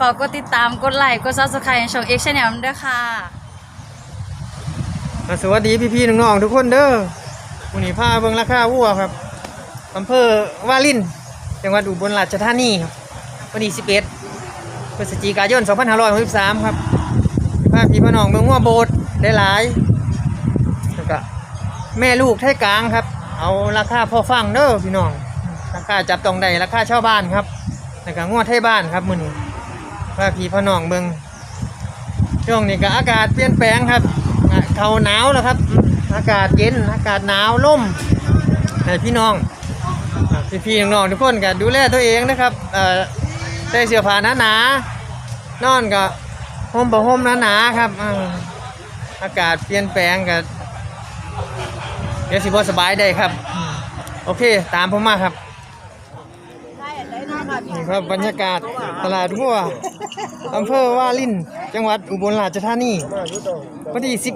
ฝากกดติดตามกดไลค์กดซับสไครต์ช่องเอ็กชแนลด้วยค่ะอะสวัสดีพี่ๆน้องๆทุกคนเด้อวันนี้พาเบิ่งราคาวัวครับอำเภอวาลินจังหวัดอุบลราชธานีครับวันที่11พฤศจิกายน 2563ครับพาพี่พน้องเมืองวัวโบดได้หลายแล้วก็แม่ลูกไทยกลางครับ เอาราคาพอฟังเด้อพี่น้องราคาจับต้องได้ราคาชาวบ้านครับแล้วก็งวดไทยบ้านครับมื้อนี้ พาพี่พี่น้องเบิงช่วงนี้ก็อากาศเปลี่ยนแปลงครับเขาหนาวแล้วครับ อากาศเย็นอากาศหนาวล่มให้พี่น้องอ่พี่น้องทุกคนก็ดูแลตัวเองนะครับเอ่อใส่เสื้อผ้าหนาๆนอนก็ห่มผ้าห่มหนาๆครับอากาศเปลี่ยนแปลงก็เดี๋ยวสิบสบายได้ครับ โอเค ตามผมมาครับ นี่ครับบรรยากาศตลาดหัวอำเภอวาลิน จังหวัดอุบลราชธานีวันที่ 11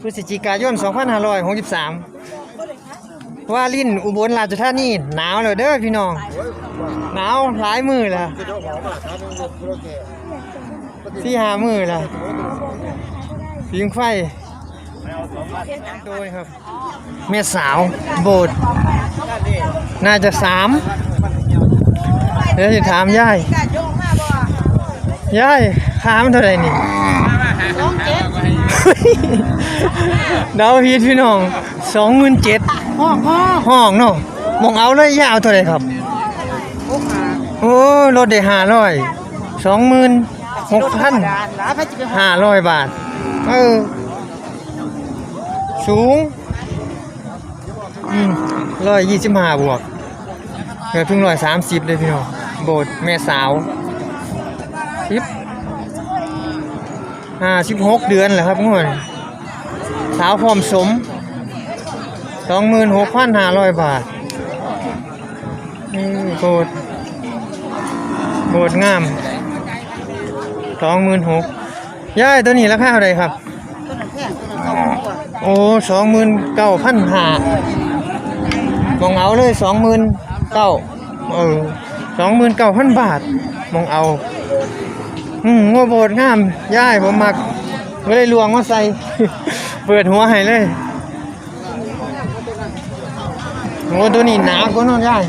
พฤศจิกายน 2563วาลิน อุบลราชธานี หนาวเลยเด้อพี่น้อง หนาวหลายมือและที่หามือและพิงไฟ โดยครับเมียสาวโบสถ์น่าจะสามเดี๋ยวจะถามย่ายยายค้ามันเท่าไหร่นี่ดาวพีทพี่น้องสองหมื่นเจ็ดห้องห้องเนาะมองเอาเลยยาวเท่าไหร่ครับ โอ้รถได้ห้าร้อยสองหมื่นหกพันห้าร้อยบาท เออ สูงร้อยยี่สิบห้าบวกเกือบถึงร้อยสามสิบเลยพี่น้องโบสถ์แม่สาวสิบห้าสิบหกเดือนแหละครับงวดสาวพร้อมสมสองหมื่นหกพันห้าร้อยบาทนี่โบดโบดงามสองหมื่นหกย่ายตัวนี้ราคาเท่าไรครับ โอ้สองหมื่นเก้าพันหามองเอาเลยสองหมื่นเก้าเออสองหมื่นเก้าพันบาทมองเอาอืมงัวโบดงามย่ายผมมักไม่ได้ลวงมาใส่ เปิดหัวให้เลยโอ้ตัวนี้หนากว่านองย่าย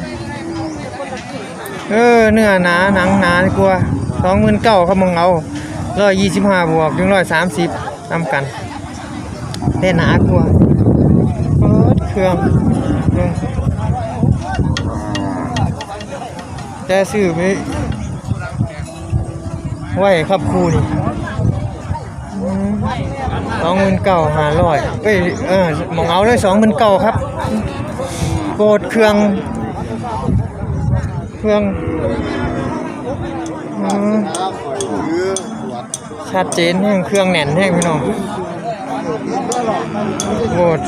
เออเนื้อหนาหนังหนากว่าสองหมื่นเก้าครับมองเอาร้อยยี่สิบห้าบวกถึงร้อยสามสิบทำกัน แต่หนากว่าเปิดเครื่องเออแต่ซื้อไปไหวครับครูนี่สองหมื่นเก้าหาร้อยเอ้ยเออมองเอาเลยสองหมื่นเก้าครับโกดเครื่อง เครื่องอชัดเจนแห้งเครื่องแน่นแห้งพี่น้อง โกด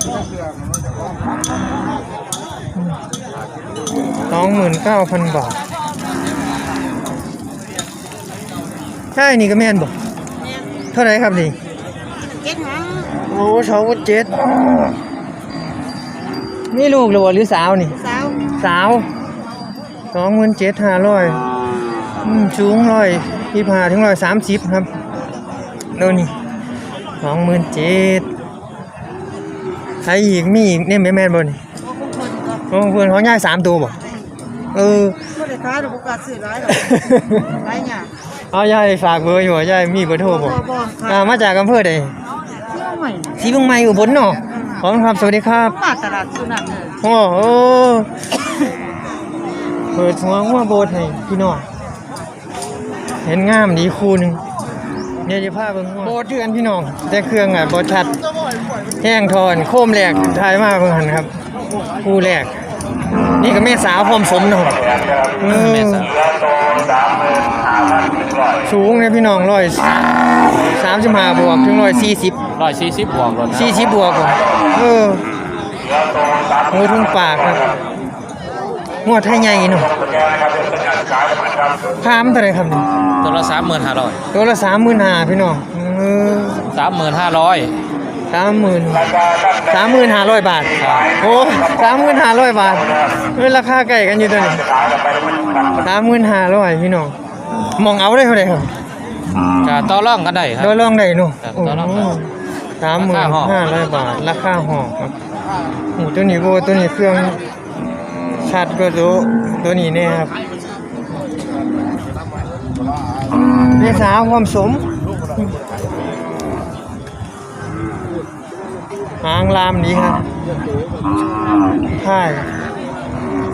สองหมื่นเก้าพันบาท ใช่นี่ก็แม่นบ่เท่าไหร่ครับนี่เจ็ดหางโอ้สองพันเจ็ดนี่ลูกหรือว่าหรือสาวนี่ สาว สาวสองหมื่นเจ็ดห้าร้อยสูงร้อยยี่ห้าถึงร้อยสามสิบครับโน่นนี่สองหมื่นเจ็ด ใครอีกมีอีกเนี่ยแม่แม่นบ่นี่โอ้คนก็โอ้เพื่อนเขาย่ายสามตัวบ่เออไม่ได้ขายหรอกกาซื้อร้ายหรอกร้ายเนี่ยเอายายฝากเบอร์อยู่บ่ยายมีเบอร์โทรบ่บ่บ่อ่ามาจากอำเภอใดเที่ยวใหม่สีเมืองใหม่อุบลเนาะขอบคุณครับสวัสดีครับมาตลาดสุนันท์เลยโอ้โหเปิดหัวหัวโบสถ์ให้พี่น้องเห็นงามดีคู่หนึ่ง เดี๋ยวจะพาเบิ่งหัวโบสถ์เทือนพี่น้องแต่เครื่องอะบชัดแห้งทอนโคมแหลกทายมาเบิ่งหันครับคู่แรก นี่ก็แม่สาวพร้อมสมเนาะเออสูงเนี่ยพี่น้องร้อยสามสิบห้าบวกถึงร้อยสี่สิบร้อยสี่สิบบวกรถสี่สิบบวกว่ะเออโอ้ทุ่งปากครับ งวดไทยใหญ่เนาะพามเท่าไหรครับนี่ตัวละสามหมื่นห้าร้อยตัวละสามหมื่นห้าพี่น้องเออสามหมื่นห้าร้อยสามหมื่นสามหมื่นห้าร้อยบาท โอ้สามหมื่นห้าร้อยบาทเออราคาใกล้กันอยู่ตัวนี้สามหมื่นห้าร้อยพี่น้องมองเอาได้เท่าไหร่ครับจะต่อรองกันได้ครับโดยลองได้หนูครับโอ้ต่อรองได้สามหมื่นราคาห้องห้าร้อยบาทราคาห้องครับโอ้ตัวนี้โบตัวนี้เครื่อง ชัดก็ตัวตัวนี้เนี่ยครับเมษาวความสมหางลามดีครับใช่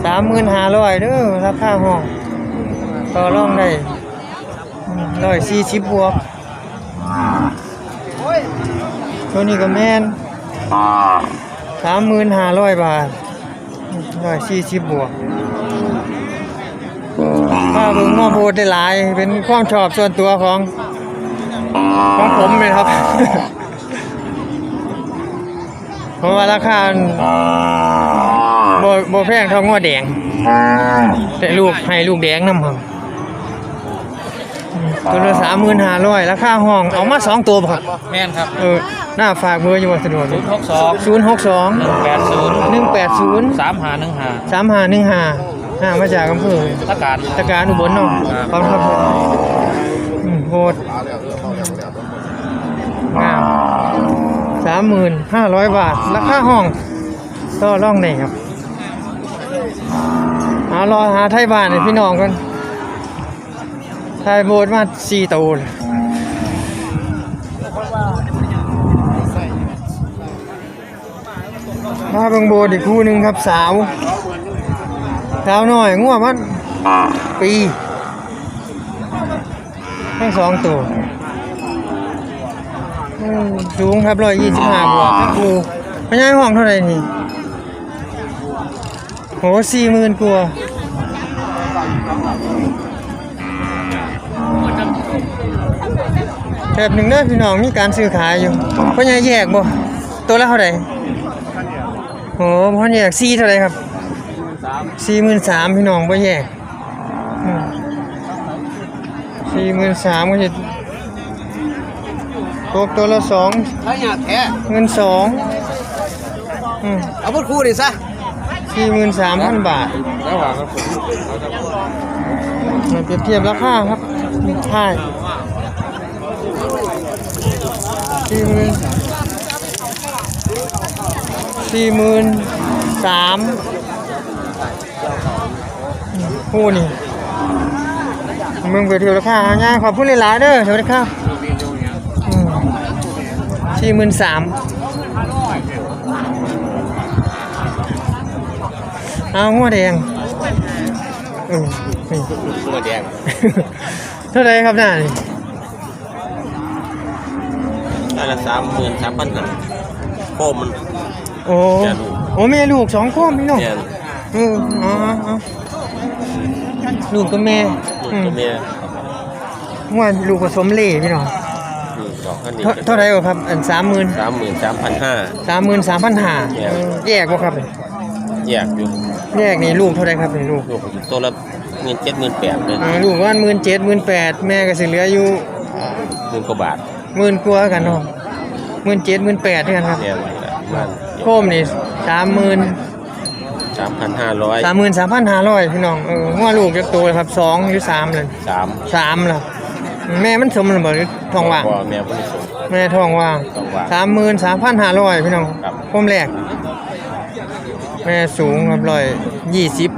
สามหมื่นห้าร้อยเด้อราคาห้อง ต่อรองได้ร้อยสี่สิบบวก ตัวนี้ก็แม่นสามหมื่นห้าร้อยบาท ร้อยสี่สิบบวกถ้าเบิ่งหม้อโบดได้หลาย เป็นความชอบส่วนตัวของ ของผมเลยครับ เพราะว่าราคาบ่บ่แพงเท่าง้อแดง แต่ลูกให้ลูกแดงนำครับอืมตัวละสามหมื่นห้าร้อยราคาห้อง เอามาสองตัวบ่ครับ แม่นครับ เออ หน้าฝากเบอร์อยู่ว่าสะดวกศูนย์หกสองศูนย์หกสองหนึ่งแปดศูนย์หนึ่งแปดศูนย์สามหาหนึ่งหาสามห้าหนึ่งห้าห้ามาจากอำเภอตะการตะการอุบลเนาะครับขอบคุณครับอืมโหดงามสามหมื่นห้าร้อยบาท ราคาห้องต่อร่องไหนครับหารอหาไทยบ้านให้พี่น้องกันไทยโบสถ์มาสี่ตัวเลย มาเบิ่งโบสถ์อีกคู่หนึ่งครับสาวสาวน้อยงัวงมันปีทั้งสองตัวสูงครับร้อยยี่สิบห้าบวกครูไม่ใช่ห้องเท่าไหร่นี่โหสี่หมื่นกว่าแบบหนึ่งเด้อพี่น้องมีการซื้อขายอยู่พ่อใหญ่แยกบ่ตัวละเท่าไหร่ โหพ่อใหญ่แยกสี่เท่าไหร่ครับสี่หมื่นสามพี่น้องพ่อแยกอืมสี่หมื่นสามก็จะตกตัวละสองแล้วอยากแท้เงินสองอืมเอาพูดคู่ดิซะสี่หมื่นสามพันบาทระหว่างครับผมมาเปรียบเทียบราคาครับใช่สี่หมื่น สี่หมื่นสามคู่นี่มึงไปเทียบราคาง่ายขอบคุณหลายๆเด้อสวัสดีครับสี่หมื่นสามเอาหัวแดงเออนี่ตัวแดง เท่าไรครับน่านี่ได้ละสามหมื่นสามพันหนึ่งโคมมัน โอ้แม่ลูก โอ้แม่ลูกสองคนพี่น้องเนี่ยเอออ๋ออ๋อลูกกับแม่ลูกอืมตัวเมียว่าลูกผสมเล่พี่น้องอืมสองพันนี่เท่าเท่าไรวะครับอันสามหมื่นสามหมื่นสามพันห้า สามหมื่นสามพันห้าแยก แยกบ่ครับแยกอยู่แยกนี่ลูกเท่าไรครับนี่ลูกลูกตัวละเงินเจ็ดหมื่นแปดเลยเออลูกว่าหมื่นเจ็ดหมื่นแปดแม่ก็สิเหลืออยู่หมื่นกว่าบาทหมื่นกว่ากันเนาะหมื่นเจ็ดหมื่นแปดด้วยกันครับเนี่ยมันมัน โคมนี่สามหมื่นสามพันห้าร้อยสามหมื่นสามพันห้าร้อยพี่น้องเออหัวลูกจะโตเลยครับสองหรือสามเลยสามสามล่ะแม่มันสมหรือเปล่าหรือทองว่างพ่อแม่บริสุทธิ์แม่ทองว่างทองว่างสามหมื่นสามพันห้าร้อยพี่น้องครับพมแรก แม่สูงครับร้อยยี่สิบ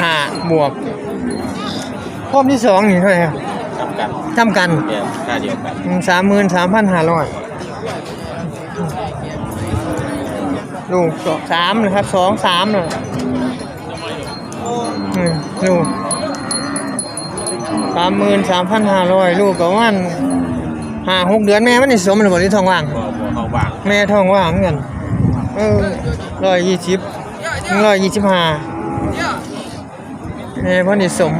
ห้าบวกพมที่สองนี่เท่าไหร่ครับทำกันทำกันเนี่ยค่าเดียวกันสามหมื่นสามพันห้าร้อย ลูกสองสามนะครับสองสามเลยอืมลูกสามหมื่นสามพันห้าร้อยลูกก็วันห้าหกเดือนแม่มันนี่สมหรือเปล่าที่ทองว่างพอพอเขาว่าง แม่ทองว่างเหมือนกันเออร้อยยี่สิบร้อยยี่สิบห้าแม่พ่อนี่สม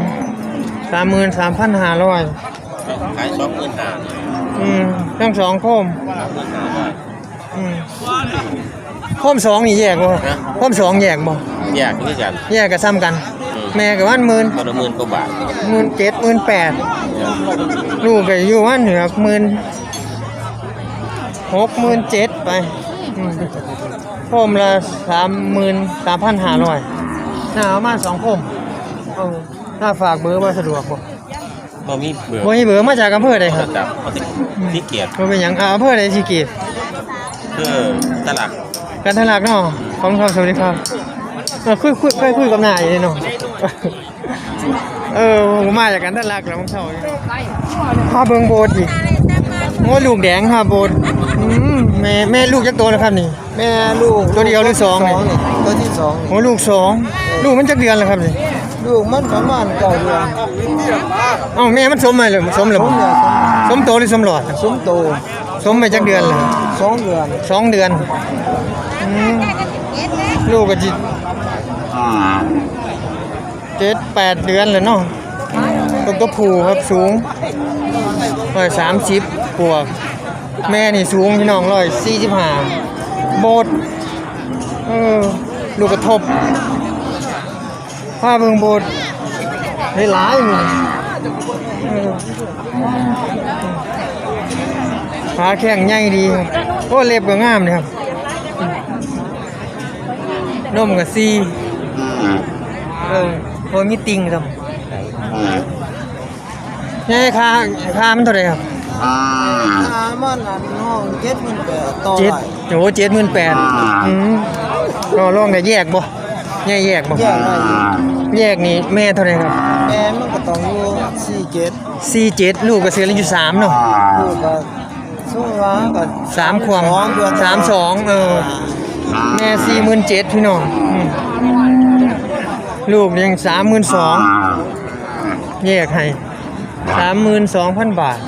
สามหมื่นสามพันห้าร้อยขายสองหมื่นห้าอืมทั้งสองโคมสาม หมื่นห้าร้อยอืมโคมสองนี่แยกบ่นะโคมสองแยกบ่แยกนี่กันแยกก็ซ้ำกันอืมแม่ก็วันหมื่นตัวละหมื่นกว่าบาทหมื่นเจ็ดหมื่นแปดเนี่ยลูกก็อยู่วันเหนือหมื่นหกหมื่นเจ็ดไปอืมโคมละสามหมื่นสามพันห้าร้อยหนาวมาสองคมเออถ้าฝากเบอร์ว่าสะดวกบ่บ่มีเบอร์บ่มีเบอร์มาจากอำเภอใดครับจับเอาที่ที่เกียรติบ่เป็นหยังอ่าอำเภอใดสิเกีบคือตลาด กันทะลักเนาะขอบคุณครับสวัสดีครับเออคุยคุยคุยคุยกับนายเลยเนาะเออผมมาจากกันทะลักแล้วมึงเท่าอยู่พาเบิ่งโบสถ์อีกโอ้ลูกแดงครับโบสถ์อืมแม่แม่ลูกจักโตแล้วครับนี่ แม่ลูกตัวเดียวหรือสองนี่นี่ตัวที่สองโอ้ลูกสองลูกมันจักเดือนแล้วครับนี่ลูกมันประมาณเก้าเดือนเอ้าแม่มันสมไหมเลยสมแล้วสบ่มเดือนสมโตหรือสมหลอดสมโตสมไปจักเดือนเลยสองเดือนสองเดือนอืม ลูกก็จิเจ็ดแปดเดือนเลยเนาะตัวตัวผูครับสูงร้อยสามสิบปวก แม่นี่สูงพี่น้องร้อยสี่สิบห้าโบดเออลูกกระทบผ้าเบิงโบดได้หลายมือเออขาแข็งใหญ่ดีครับโอ้เล็บก็งามเลยครับ นมกับซีเออโอ้มีติงครับนี่ค่าค่ามันเท่าไหร่ครับอ่ามันอันห้องเจ็ดหมันแปดต่อเจ็ดไร่โอ้เจ็ดหมื่นแปดอืมรอลองได้แยกบ่แยกแยกบ่แยกได้อยู่แยกนี่แม่เท่าไหร่ครับแม่มันก็ต้องอยู่สี่เจ็ดสี่เจ็ดลูกก็เสียแล้วอยู่สามเนาะลูกก็สู้ว่าก็สามขวบสองเดือนสามสองเออ แม่สี่หมื่นเจ็ดพี่น้องอืมลูกยังสามหมื่นสองแยกให้สามหมื่นสองพันบาท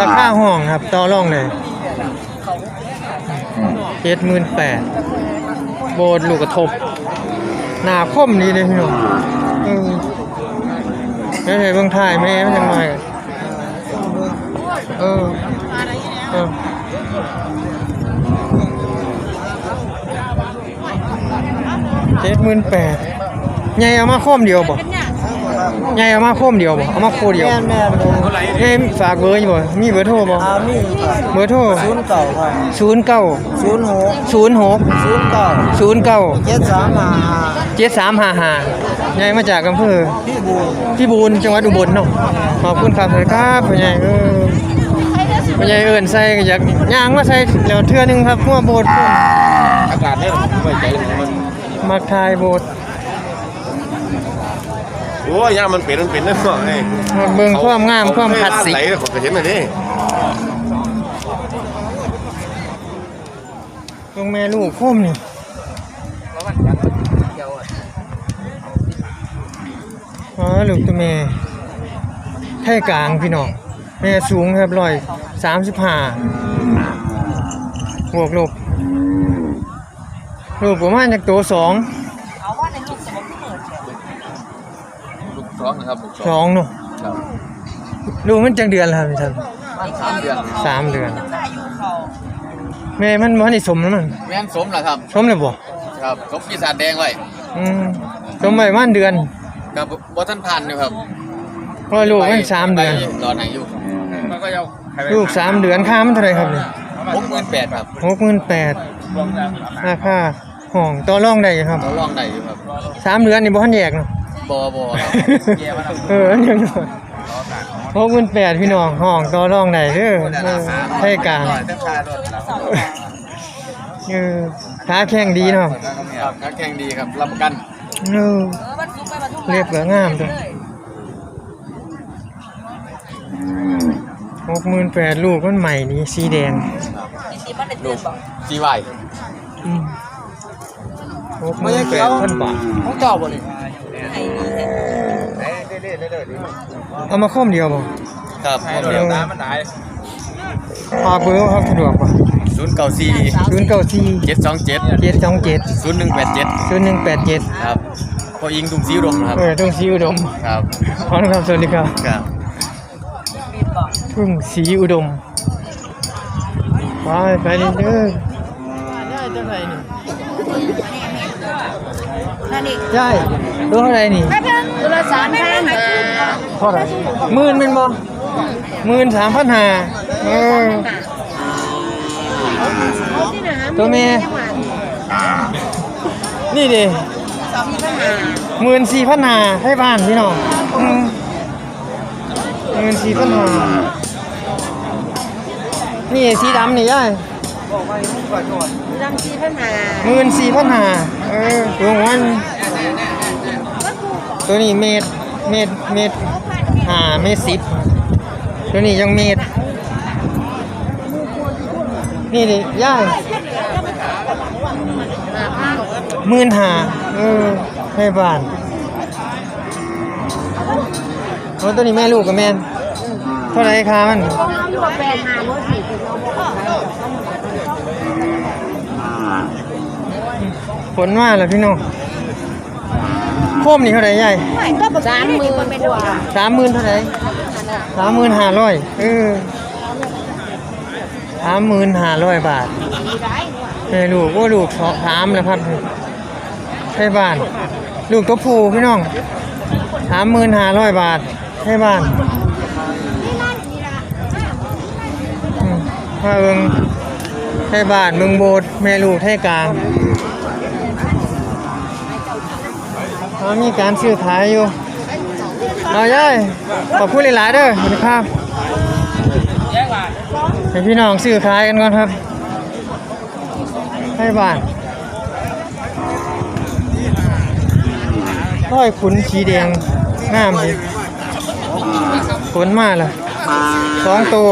ราคาห้องครับต่อรองเลยเจ็ดหมื่นแปดโบดลูกกระทบ หนาคมดีเลยพี่น้องเออแล้วให้เบิ่งถ่ายแม่มันยังไงเออเออ เจ็ดหมื่นแปดใหญ่เอามาคมเดียวบ่ใหญ่เอามาคมเดียวบ่เอามาโคเดียวแม่แม่นเลยเฮ้ยฝากเบอร์อยู่บ่มีเบอร์โทรบ่อามีเบอร์โทรศูนย์เก่าครับศูนย์เก้าศูนย์หกศูนย์หกศูนย์เก่าศูนย์เก้าเจ็ดสามห้าเจ็ดสามห้าห้าใหญ่มาจากอำเภอพี่บูนพี่บูนจังหวัดอุบลเนาะขอบคุณครับเลยครับใหญ่เออพ่อใหญ่เอินใส่ก็อยากย่างมาใส่แล้วเทื่อนึงครับหัวโบดอากาศเนี่ยไว้ใจ มันมักทายโบดโอ้ยย่ามันเป็นมันเป็นนั่นหรอไอ้มาเบิ่งความงามความคลาสสิกไหลผมก็เห็นน่ะดิตรงแม่ลูกโคมนี่อ๋อลูกตัวแม่ไทยกลางพี่น้อง แม่สูงครับร้อยสามสิบห้าบวกลบ ลูกประมาณจากตัวสองลูกร้องนะครับลูกสองเนาะครับลูกมันจังเดือนแล้วครับพี่ท่านมันสามเดือนสามเดือนแม่มันมันนี่สมแล้วมันแม่นสมแล้วครับ สมเลยบ่ครับสมกีสารแดงไว้อืมสมไปประมาณเดือนกับบ่ท่านผ่านอยู่ครับเพราะลูกมันสามเดือนไปตอนไหนอยู่มันก็ยาวลูกสามเดือนค่ามันเท่าไหรครับเนี่ยหกหมื่นแปดครับหกหมื่นแปดราคา ห้องต่อรองได้อยู่ครับเราลองได้อยู่ครับสามเดือนนี่บ่ทันแยกเนาะ บอบอครับเอออันยังน้อยหกหมื่นแปดพี่น้องห้องต่อรองได้เด้อเออไทยกลางเออขาแข็งดีเนาะครับนักแข่งดีครับรับประกันเออ เรียบก็งามตัวหกหมื่นแปดลูกมันใหม่นี่สีแดง ลูกจีไวอืม หกหมื่นแปดพันบาทของเจ้าบ่นี่เอามาคมเดียวบ่ครับเดียวพาเบอร์ครับสะดวกป่ะศูนย์เก้าสี่ศูนย์เก้าสี่เจ็ดสองเจ็ดเจ็ดสองเจ็ดศูนย์หนึ่งแปดเจ็ดศูนย์หนึ่งแปดเจ็ดครับพออิงตุงซีอุดมครับเออทุ่งสีอุดมครับขอบคุณครับสวัสดีครับครับทุ่งสีอุดมไปไปนี่เด้อ นั่นอีกได้ตัวเท่าไหร่นี่ ตัวละสามพันเท่าไหร่หมื่นเป็นบ่หมื่นสามพันห้าเออตัวเมียนี่ดิหมื่นสี่พันห้าให้บ้านพี่น้องอืมหมื่นสี่พันห้านี่สีดำนี่ย่ายดังที่พันหาหมื่นสี่พันห้าเออตัวของมัน ตัวนี้เมตรเมตรเมตรห้าเมตรสิบตัวนี้ยังเมตรนี่ดิย่ายหมื่นห้าเออให้บ้านโอ้ตัวนี้แม่ลูกกับแม่นเท่าไหรคะมันผลมาแล้วพี่น้องโคมนี่เท่าไหรใหญ่สามหมื่นกว่าสามหมื่นเท่าไหรสามหมื่นห้าร้อยเออสามหมื่นห้าร้อยบาทแม่ลูกว่าลูกสองสามแล้วครับใช่บ้าน ลูกตัวผู้พี่น้องสามหมื่นห้าร้อยบาทใช่บ้านอืมพาเบิงใช่บ้านเมืองโบสถ์แม่ลูกไทยกลาง อ๋อมีการซื้อขายอยู่เอาย่ายขอบคุณหลายๆเด้อสวัสดีครับให้พี่น้องซื้อขายกันก่อนครับ ให้บ้านร้อยขุนสีแดงงามดีขนมาล่ะสองตัว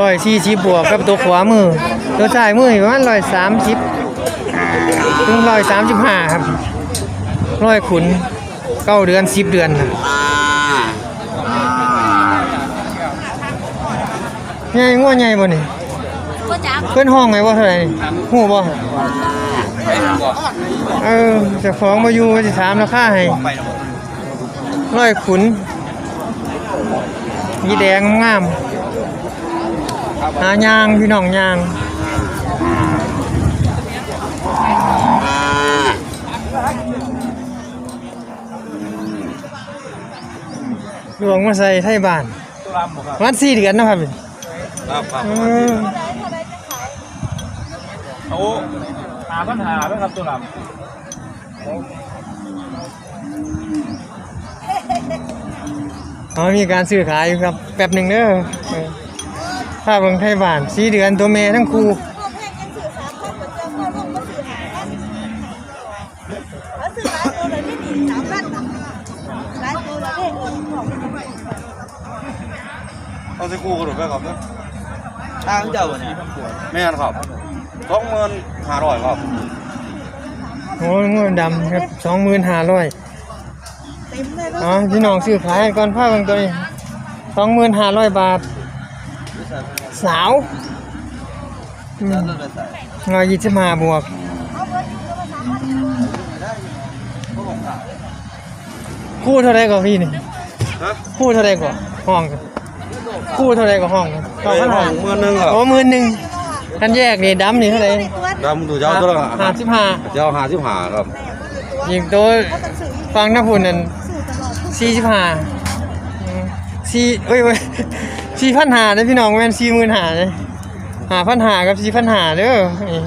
ร้อยสี่สิบบวกกับตัวขวามือ ตัวซ้ายมืออยู่ประมาณร้อยสามสิบ ถึงร้อยสามสิบห้าครับร้อยขุนเก้าเดือนสิบเดือนนะใหญ่งัวใหญ่บ่นี่ก็จับเพื่อนห้องไงว่าเท่าไหร่นี่หูบ่เออเจะฟ้าของมาอยู่ว่าจะถามราคาให้ร้อยขุนยีแดงงามหายางพี่น้องยาง หลวงมาใส่ไทยบ้านวันสี่เดือนเนาะครับครับครับเออโอ้หาปัญหาไหมครับตัวลอ๋อมีการซื้อขายอยู่ครับแป๊บหนึ่งเด้อเออถ้าเบิ่งไทยบ้านสี่เดือนตัวแม่ทั้งคู่ ครับสองหมื่นห้าร้อยครับโอ้ยงวดดำครับสองหมื่นห้าร้อยอ๋อพี่น้องซื้อขายก่อนผ้าเบิ่งตัวนี้สองหมื่นห้าร้อยบาท สาวร้อยยี่สิบห้าบวกคู่เท่าไรก่อนพี่นี่ฮะคู่เท่าไรก่อนห้องกันคู่เท่าไรก่อนห้องกันไปห้องหมื่นหนึ่งครับโอ้หมื่นหนึ่ง กันแยกนี่ดำนี่เท่าไรดำตัวเจ้าตัวละห้าสิบห้าเจ้าห้าสิบห้าครับยิงตัวฟังน้าพุ่นนั่นสี่สิบห้าสี่เอ้ยเว้ยสี่พันหาเลยพี่น้องแม่นสี่หมื่นหาเลยหาพันหากับสี่พันหาเด้อนี่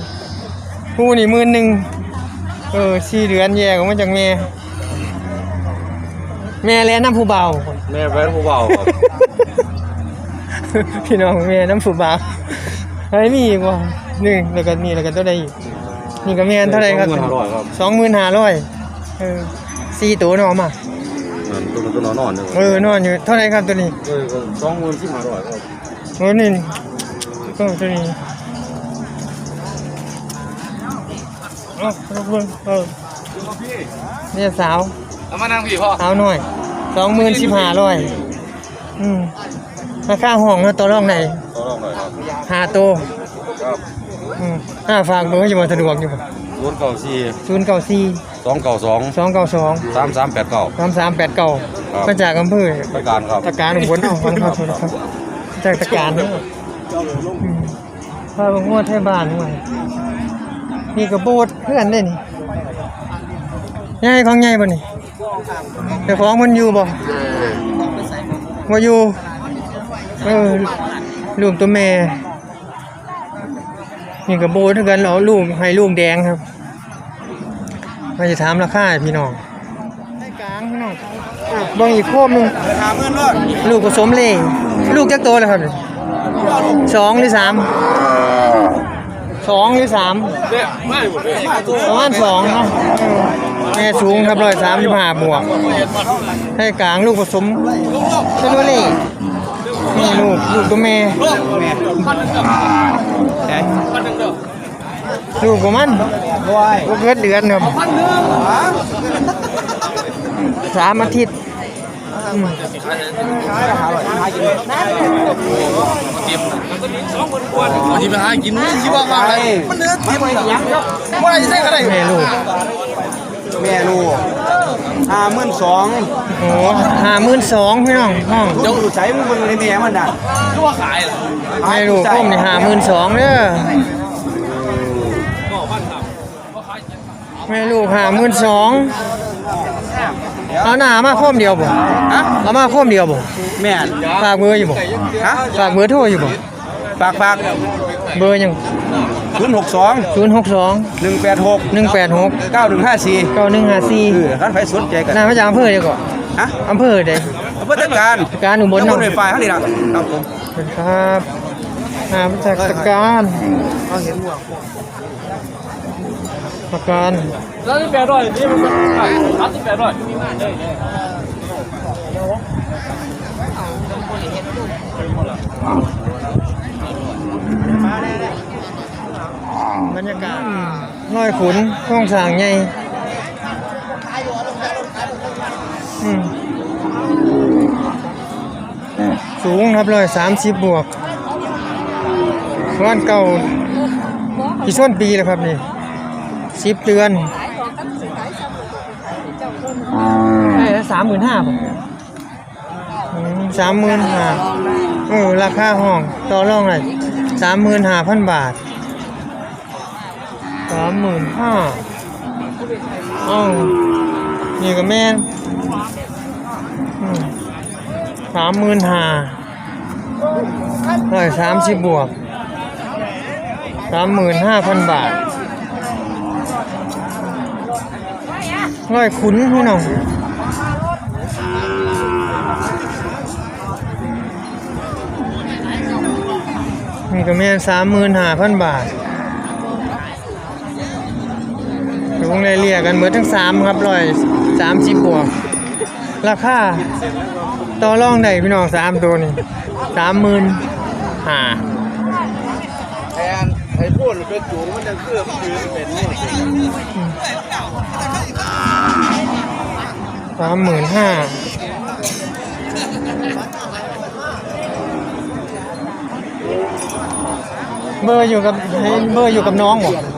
คู่นี่หมื่นหนึ่งเออสี่เดือนแยกออกมาจากแม่แม่แลน้ำผู้เบาแม่แฟนผู้เบาครับพี่น้องแม่น้ำผู้เบา เฮ้ยมีอีกว่าหนึ่งแล้วก็นี่แล้วก็ตัวใดอีกนี่ก็แม่นเท่าไหรครับสองหมื่นห้าร้อยครับ สองหมื่นห้าร้อยเออสี่ตัวเนอมานั่นตัวนั้นตัวนอนนอนเลยเออนอนอยู่เท่าไหรครับตัวนี้เออก็สองหมื่นสิบห้าร้อยครับโอ้นี่ก็ตัวนี้เอ๋อรบกวนเออเนี่ยสาวเอามานั่งพี่พ่อสาวหน่อยสองหมื่นสิบห้าร้อยอืมราคาห้องเนาะตัวรองไหน ต่อรองหน่อยครับหาตัวครับอืมห้าฝากเบอร์อยู่บ่สะดวกอยู่บ่ศูนย์เก้าสี่ศูนย์เก้าสี่สองเก้าสองสองเก้าสองสามสามแปดเก้าสามสามแปดเก้าครับมาจากอำเภอประการครับตะการอุบลเอาฟังครับครับจากตะการเนี่ยอืมพาบงวดให้บ้านด้วยนี่ก็โบสถ์เพื่อนได้นี่ใหญ่ของใหญ่บ่นี่แต่ของมันอยู่บ่บ่อยู่เออ ลูกตัวแม่ นี่ก็โบสถ์เท่ากันเหรอลูกให้ลูกแดงครับมาจะถามราคาให้พี่น้องให้กลางพี่น้องเบิ่งอีกโคมหนึงหาเงินรอดลูกผสมเล่ลูกจักโตแล้วครับเนี่ยสองหรือสามสองหรือสามประมาณสองเนาะเออแม่สูงครับร้อยสามสิบห้าบวก ให้กลางลูกผสมเชโลเล่นี่ ลูกลูกตัวแม่ลูกของมันลูกเกิดเดือนครับสามอาทิตย์อืมที่ไปหากินที่ว่ามาอะไรมันเนื้อทิพย์ว่าอะไรใช่อะไรแม่ลูก แม่ลูกห้าหมื่นสองโอ้ห้าหมื่นสองพี่น้องห้องเดี๋ยวใช้มึงมึงในแม่มันน่ะก็ว่าขายเหรอแม่ลูกก้มนี่ห้าหมื่นสองเด้อแม่ลูกห้าหมื่นสองเอาหน้ามาโคมเดียวบ่ฮะเอามาโคมเดียวบ่แม่ฝากเบอร์อยู่บ่ฮะฝากเบอร์โทรอยู่บ่ฝากฝากเบอร์ยัง ศูนย์หกสองศูนย์หกสองหนึ่งแปดหกหนึ่งแปดหกเก้าหนึ่งห้าสี่เก้าหนึ่งห้าสี่เออท่านไฟสนใจกันหน้ามาจากอำเภอเดียวก่อนฮะอำเภอใดเพื่อจัดการการอุบลแล้วเนาะบนไฟฟ้าเขาดีละครับผมเป็นครับหามาจากตะการตะการแล้วที่แปดร้อยนี่มันรับที่แปดร้อย บรรยากาศน้อยขุนท้องสร้างใหญ่อืมสูงครับร้อยสามสิบบวกวันเก่ากี่ส่วนปีแล้วครับนี่สิบเดือนสามหมื่นห้าป่ะสามหมื่นห้าเออราคาห้องต่อรองเลยสามหมื่นห้าพันบาทสามหมื่นห้าอ้าวนี่ก็แม่นสามหมื่นห้าร้อยสามสิบบวกสามหมื่นห้าพันบาทร้อยขุนพี่น้องนี่ก็แม่นสามหมื่นห้าพันบาท อยู่วงเลยเรียกกันเบิดทั้งสามครับร้อยสามสิบบวก ราคาต่อรองได้พี่น้องสามตัวนี่สามหมื่นห้าแทนไอ้พูดเป็นจูงมันยังเคลื่อนยืนเป็นสามหมื่นห้าเบอร์อยู่กับให้เบอร์อยู่กับน้องบ่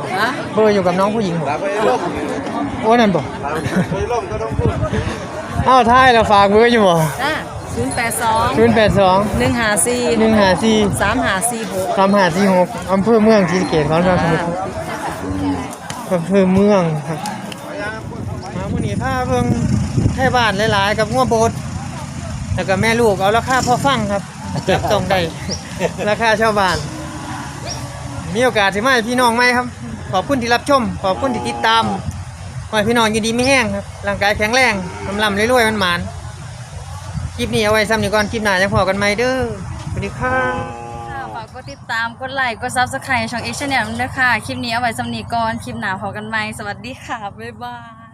เบอร์อยู่กับน้องผู้หญิงบ่ไปล่มโอ้นั่นบ่ไปล่มก็ต้องพูดเอ้าท้ายแล้วฝากเบอร์อยู่บ่จ้าศูนย์แปดสองศูนย์แปดสองหนึ่งหาสี่หนึ่งห้าสี่สามหาสี่หกสามห้าสี่หกอำเภอเมืองศรีสะเกษของเราสมุทรอำเภอเมืองครับมามื้อนี้พาเบิ่งไทยบ้านหลายๆกับงัวโบดแล้วก็แม่ลูกเอาราคาพอฟังครับจับต้องได้ราคาชาวบ้านมีโอกาสสิมาให้พี่น้องไหมครับ ขอบคุณที่รับชม ขอบคุณที่ติดตามขอให้พี่น้องอยู่ดีไม่แห้งครับร่างกายแข็งแรงลำลำรวยๆมันหมานคลิปนี้เอาไว้ซ้ำนี่ก่อนคลิปหน้าจะพอกันไหมเด้อสวัสดีค่ะฝากกดติดตามกดไลค์กดซับสไครต์ช่องเอ็กซ์แนลด้วยค่ะคลิปนี้เอาไว้สำนีก่อนคลิปหน้าพอกันไหมสวัสดีค่ะบ๊ายบาย